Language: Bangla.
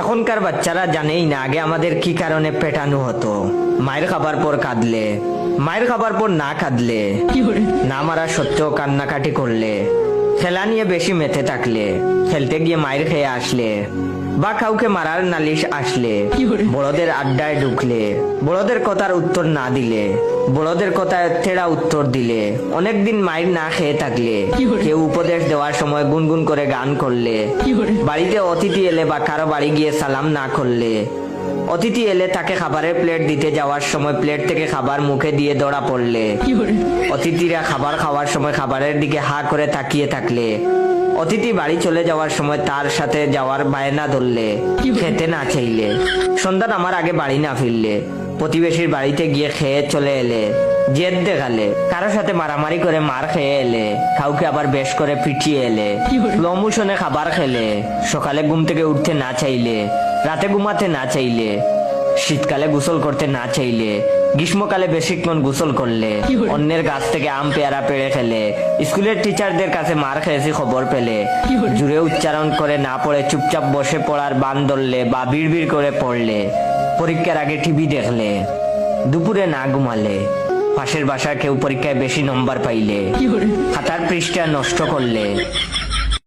এখনকার বাচ্চারা জানেই না আগে আমাদের কি কারণে পেটানো হতো। মায়ের খাবার পর কাঁদলে মায়ের খাবার পর না কাঁদলে না মারা সত্য কান্নাকাটি করলে। খেলা নিয়ে বেশি মেতে থাকলে খেলতে গিয়ে মায়ের খেয়ে আসলে বা কাউকে মারার নালিশ আসলে বড়দের আড্ডায় ঢুকলে বড়দের কথার উত্তর না দিলে বড়দের কথায় তেড়া উত্তর দিলে অনেকদিন মায়ের না খেয়ে থাকলে কেউ উপদেশ দেওয়ার সময় গুনগুন করে গান করলে বাড়িতে অতিথি এলে বা কারও বাড়ি গিয়ে সালাম না করলে অতিথি এলে তাকে খাবারের প্লেট দিতে যাওয়ার সময় প্লেট থেকে খাবার মুখে দিয়ে দৌড়া পড়লে। অতিথিরা খাবার খাওয়ার সময় খাবারের দিকে হা করে তাকিয়ে থাকলে। অতিথি বাড়ি চলে যাওয়ার সময় তার সাথে যাওয়ার বায়না ধরলে, খেতে না চাইলে। সন্ধ্যান আমার আগে বাড়ি না ফিরলে, প্রতিবেশীর বাড়িতে গিয়ে খেয়ে চলে এলে, জেদ দেখালে। কারোর সাথে মারামারি করে মার খেয়ে এলে, কাউকে আবার বেশ করে পিটিয়ে এলে। স্লো খাবার খেলে, সকালে ঘুম থেকে উঠতে না চাইলে রাতে ঘুমাতে না চাইলে, শীতকালে গোসল করতে না চাইলে, গ্রীষ্মকালে বেশিক্ষণ গোসল করলে, অন্যের গাছ থেকে আম, পেয়ারা পেড়ে ফেলে, স্কুলের টিচারদের কাছে মার খেয়েছি খবর পেলে, জুড়ে উচ্চারণ করে না পড়ে, চুপচাপ বসে পড়ার বান ধরলে বা বিড়বিড় করে পড়লে, পরীক্ষার আগে টিভি দেখলে, দুপুরে না ঘুমালে, পাশের বাসার কেউ পরীক্ষায় বেশি নম্বর পাইলে, খাতার পৃষ্ঠা নষ্ট করলে